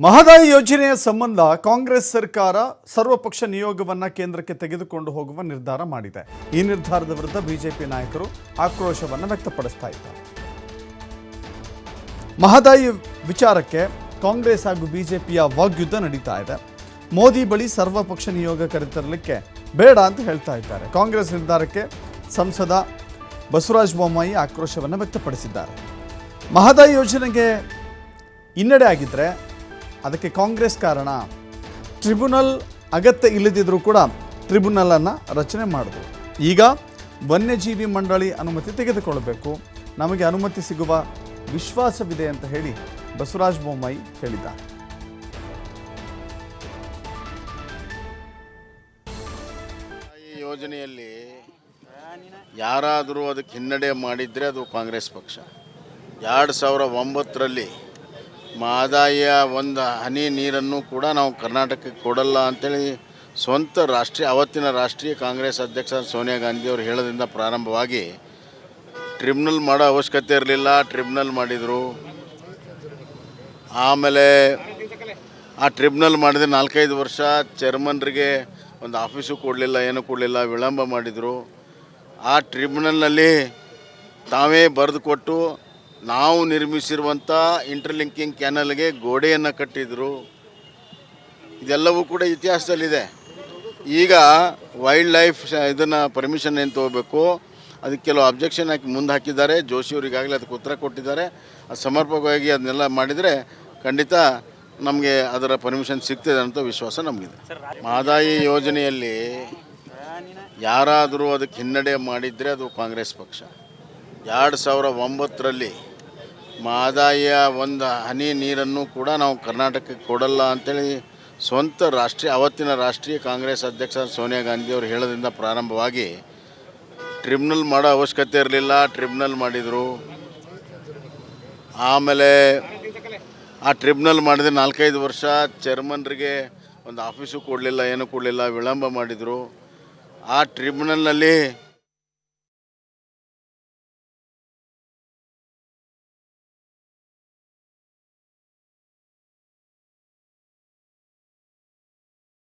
ಮಹದಾಯಿ ಯೋಜನೆಯ ಸಂಬಂಧ ಕಾಂಗ್ರೆಸ್ ಸರ್ಕಾರ ಸರ್ವಪಕ್ಷ ನಿಯೋಗವನ್ನು ಕೇಂದ್ರಕ್ಕೆ ತೆಗೆದುಕೊಂಡು ಹೋಗುವ ನಿರ್ಧಾರ ಮಾಡಿದೆ. ಈ ನಿರ್ಧಾರದ ವಿರುದ್ಧ ಬಿಜೆಪಿ ನಾಯಕರು ಆಕ್ರೋಶವನ್ನು ವ್ಯಕ್ತಪಡಿಸ್ತಾ ಇದ್ದಾರೆ. ಮಹದಾಯಿ ವಿಚಾರಕ್ಕೆ ಕಾಂಗ್ರೆಸ್ ಹಾಗೂ ಬಿಜೆಪಿಯ ವಾಗ್ಯುದ್ಧ ನಡೀತಾ ಇದೆ. ಮೋದಿ ಬಳಿ ಸರ್ವಪಕ್ಷ ನಿಯೋಗ ಕರೆತರಲಿಕ್ಕೆ ಬೇಡ ಅಂತ ಹೇಳ್ತಾ ಇದ್ದಾರೆ. ಕಾಂಗ್ರೆಸ್ ನಿರ್ಧಾರಕ್ಕೆ ಸಂಸದ ಬಸವರಾಜ ಬೊಮ್ಮಾಯಿ ಆಕ್ರೋಶವನ್ನು ವ್ಯಕ್ತಪಡಿಸಿದ್ದಾರೆ. ಮಹದಾಯಿ ಯೋಜನೆಗೆ ಹಿನ್ನಡೆ ಆಗಿದ್ದರೆ ಅದಕ್ಕೆ ಕಾಂಗ್ರೆಸ್ ಕಾರಣ ಟ್ರಿಬ್ಯುನಲ್ ಅಗತ್ಯ ಇಲ್ಲದಿದ್ದರೂ ಕೂಡ ಟ್ರಿಬ್ಯುನಲನ್ನು ರಚನೆ ಮಾಡಿದ್ರು. ಈಗ ವನ್ಯಜೀವಿ ಮಂಡಳಿ ಅನುಮತಿ ತೆಗೆದುಕೊಳ್ಳಬೇಕು. ನಮಗೆ ಅನುಮತಿ ಸಿಗುವ ವಿಶ್ವಾಸವಿದೆ ಅಂತ ಹೇಳಿ ಬಸವರಾಜ ಬೊಮ್ಮಾಯಿ ಹೇಳಿದ್ದಾರೆ. ಯೋಜನೆಯಲ್ಲಿ ಯಾರಾದರೂ ಅದಕ್ಕೆ ಹಿನ್ನಡೆ ಮಾಡಿದರೆ ಅದು ಕಾಂಗ್ರೆಸ್ ಪಕ್ಷ. ಎರಡು ಸಾವಿರ ಒಂಬತ್ತರಲ್ಲಿ ಆದಾಯ ಒಂದು ಹನಿ ನೀರನ್ನು ಕೂಡ ನಾವು ಕರ್ನಾಟಕಕ್ಕೆ ಕೊಡಲ್ಲ ಅಂತೇಳಿ ಸ್ವಂತ ರಾಷ್ಟ್ರೀಯ, ಅವತ್ತಿನ ರಾಷ್ಟ್ರೀಯ ಕಾಂಗ್ರೆಸ್ ಅಧ್ಯಕ್ಷ ಸೋನಿಯಾ ಗಾಂಧಿ ಅವರು ಹೇಳೋದ್ರಿಂದ ಪ್ರಾರಂಭವಾಗಿ ಟ್ರಿಬ್ಯುನಲ್ ಮಾಡೋ ಅವಶ್ಯಕತೆ ಇರಲಿಲ್ಲ, ಟ್ರಿಬ್ಯುನಲ್ ಮಾಡಿದರು. ಆಮೇಲೆ ಆ ಟ್ರಿಬ್ಯುನಲ್ ಮಾಡಿದ ನಾಲ್ಕೈದು ವರ್ಷ ಚೇರ್ಮನ್ರಿಗೆ ಒಂದು ಆಫೀಸು ಕೊಡಲಿಲ್ಲ, ಏನೂ ಕೊಡಲಿಲ್ಲ, ವಿಳಂಬ ಮಾಡಿದರು. ಆ ಟ್ರಿಬ್ಯುನಲ್ನಲ್ಲಿ ತಾವೇ ಬರೆದು ಕೊಟ್ಟು ನಾವು ನಿರ್ಮಿಸಿರುವಂಥ ಇಂಟರ್ಲಿಂಕಿಂಗ್ ಕ್ಯಾನಲ್ಗೆ ಗೋಡೆಯನ್ನು ಕಟ್ಟಿದರು. ಇದೆಲ್ಲವೂ ಕೂಡ ಇತಿಹಾಸದಲ್ಲಿದೆ. ಈಗ ವೈಲ್ಡ್ ಲೈಫ್ ಇದನ್ನು ಪರ್ಮಿಷನ್ ಏನು ತೊಗೋಬೇಕು? ಅದಕ್ಕೆ ಕೆಲವು ಅಬ್ಜೆಕ್ಷನ್ ಹಾಕಿ ಮುಂದೆ ಹಾಕಿದ್ದಾರೆ. ಜೋಶಿಯವರಿಗಾಗಲೇ ಅದಕ್ಕೆ ಉತ್ತರ ಕೊಟ್ಟಿದ್ದಾರೆ. ಅದು ಸಮರ್ಪಕವಾಗಿ ಅದನ್ನೆಲ್ಲ ಮಾಡಿದರೆ ಖಂಡಿತ ನಮಗೆ ಅದರ ಪರ್ಮಿಷನ್ ಸಿಗ್ತದೆ ಅಂತ ವಿಶ್ವಾಸ ನಮಗಿದೆ. ಮಹದಾಯಿ ಯೋಜನೆಯಲ್ಲಿ ಯಾರಾದರೂ ಅದಕ್ಕೆ ಹಿನ್ನಡೆ ಮಾಡಿದರೆ ಅದು ಕಾಂಗ್ರೆಸ್ ಪಕ್ಷ. ಎರಡು ಸಾವಿರ ಒಂಬತ್ತರಲ್ಲಿ ಮಹದಾಯಿಯ ಒಂದು ಹನಿ ನೀರನ್ನು ಕೂಡ ನಾವು ಕರ್ನಾಟಕಕ್ಕೆ ಕೊಡಲ್ಲ ಅಂತೇಳಿ ಸ್ವಂತ ರಾಷ್ಟ್ರೀಯ, ಅವತ್ತಿನ ರಾಷ್ಟ್ರೀಯ ಕಾಂಗ್ರೆಸ್ ಅಧ್ಯಕ್ಷ ಸೋನಿಯಾ ಗಾಂಧಿ ಅವರು ಹೇಳೋದ್ರಿಂದ ಪ್ರಾರಂಭವಾಗಿ ಟ್ರಿಬ್ಯುನಲ್ ಮಾಡೋ ಅವಶ್ಯಕತೆ ಇರಲಿಲ್ಲ, ಟ್ರಿಬ್ಯುನಲ್ ಮಾಡಿದರು. ಆಮೇಲೆ ಆ ಟ್ರಿಬ್ಯುನಲ್ ಮಾಡಿದ ನಾಲ್ಕೈದು ವರ್ಷ ಚೇರ್ಮನ್ರಿಗೆ ಒಂದು ಆಫೀಸು ಕೊಡಲಿಲ್ಲ, ಏನೂ ಕೊಡಲಿಲ್ಲ, ವಿಳಂಬ ಮಾಡಿದರು. ಆ ಟ್ರಿಬ್ಯುನಲ್ನಲ್ಲಿ